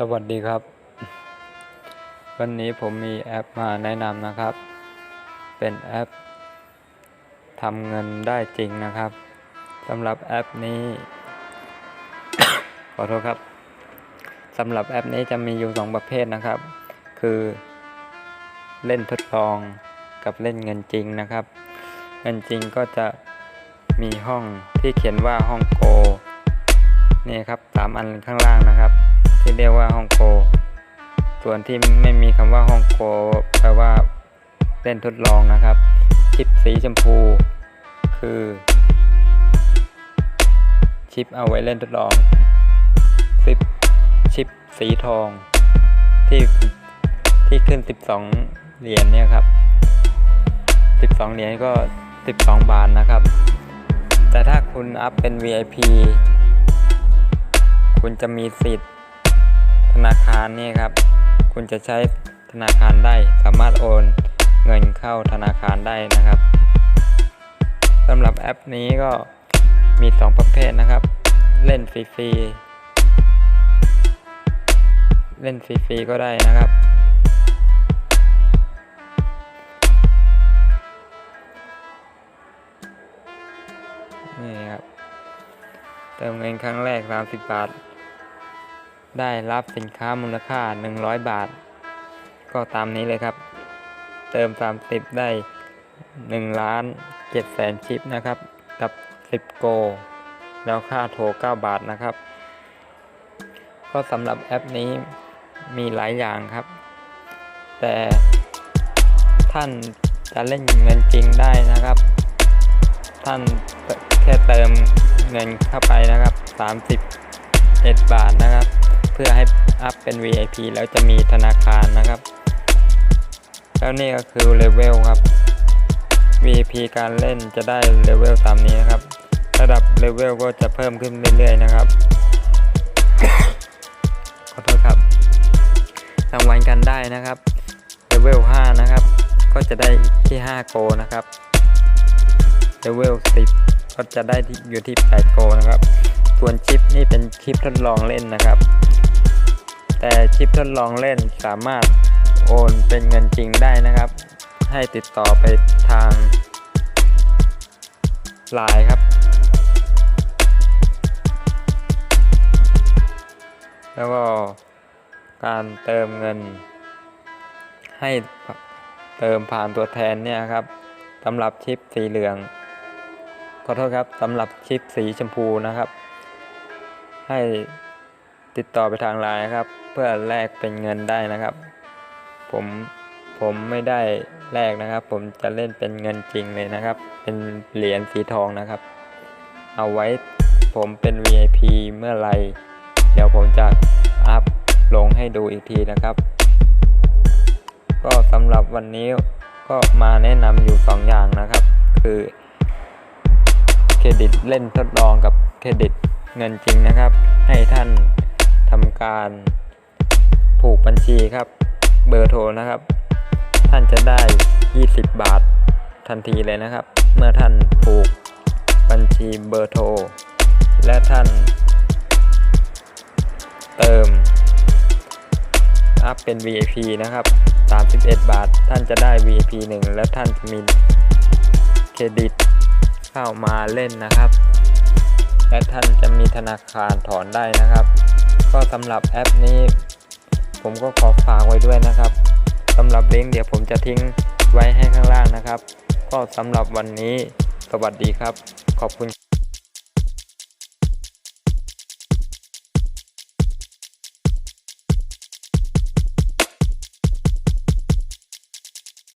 สวัสดีครับ วันนี้ผมมีแอปมาแนะนำนะครับ เป็นแอปทำเงินได้จริงนะครับสำหรับแอปนี้ ขอโทษครับสำหรับแอปนี้จะมีอยู่สองประเภทนะครับ คือ เล่นทดลองกับเล่นเงินจริงนะครับ เงินจริงก็จะมีห้องที่เขียนว่าห้องโกนี่ครับสามอันข้างล่างนะครับ ที่เรียกว่าห้องโก ส่วนที่ไม่มีคำว่าห้องโกแปลว่าเล่นทดลองนะครับชิปสีชมพู คือ ชิปเอาไว้เล่นทดลองชิปชิปสีทอง ที่ที่ขึ้น 12 เหรียญเนี่ยครับ 12 เหรียญก็ 12 บาทนะครับ แต่ถ้าคุณอัพเป็น VIP คุณจะมีสิทธิ์ ธนาคารนี่ครับ คุณจะใช้ธนาคารได้สามารถโอนเงินเข้าธนาคารได้นะครับสำหรับแอปนี้ก็มี 2 ประเภทนะครับ เล่นฟรีๆเล่นฟรีๆก็ได้นะครับ นี่ครับ เติมเงินครั้งแรก 30 บาท ได้รับสินค้ามูลค่า 100 บาท ก็ตามนี้เลยครับ เติม 30 ได้ 1 ล้าน7แสนชิปนะครับ กับ 10 โก แล้วค่าโทร 9 บาทนะครับ ก็สำหรับแอปนี้มีหลายอย่างครับ แต่ท่านจะเล่นเงินจริงได้นะครับ ท่านแค่เติมเงินเข้าไปนะครับ 31 บาทนะครับ เพื่อให้อัพเป็น VIP แล้วจะมีธนาคารนะครับ แล้วนี่ก็คือเลเวลครับ VIP การเล่นจะได้เลเวลตามนี้นะครับ ระดับเลเวลก็จะเพิ่มขึ้นเรื่อยๆนะครับขอโทษครับรางวัลกันได้นะครับเลเวล5นะครับ ก็จะได้ที่5โกนะครับเลเวล10 ก็จะได้อยู่ที่8โกนะครับ ส่วนชิปนี่เป็นชิปทดลองเล่นนะครับ แต่ชิปทดลองเล่นสามารถโอนเป็นเงินจริงได้นะครับ ให้ติดต่อไปทางไลน์ครับ แล้วก็การเติมเงิน ให้เติมผ่านตัวแทนเนี่ยครับสำหรับชิปสีเหลือง ขอโทษครับสำหรับชิปสีชมพูนะครับ ให้ติดต่อไปทางไลน์ครับ พื่อแลกเป็นเงินได้นะครับ ผมผมไม่ได้แลกนะครับ ผมจะเล่นเป็นเงินจริงเลยนะครับ เป็นเหรียญสีทองนะครับ เอาไว้ผมเป็น VIP เมื่อไรเดี๋ยวผมจะอัพลงให้ดูอีกทีนะครับ ก็สำหรับวันนี้ก็มาแนะนำอยู่2ออย่างนะครับ คือเครดิตเล่นทดลองกับเครดิตเงินจริงนะครับ ให้ท่านทำการ บัญชีครับ เบอร์โทรนะครับ ท่านจะได้ 20 บาททันทีเลยนะครับ เมื่อท่านผูกบัญชีเบอร์โทร และท่าน เติม อัพเป็น VIP นะครับ 31 บาท ท่านจะได้ VIP 1 แล้วท่านจะมีเครดิตเข้ามาเล่นนะครับ และท่านจะมีธนาคารถอนได้นะครับ ก็สำหรับแอปนี้ ผมก็ขอฝากไว้ด้วยนะครับสำหรับลิงก์เดี๋ยวผมจะทิ้งไว้ให้ข้างล่างนะครับ ก็สำหรับวันนี้สวัสดีครับ ขอบคุณ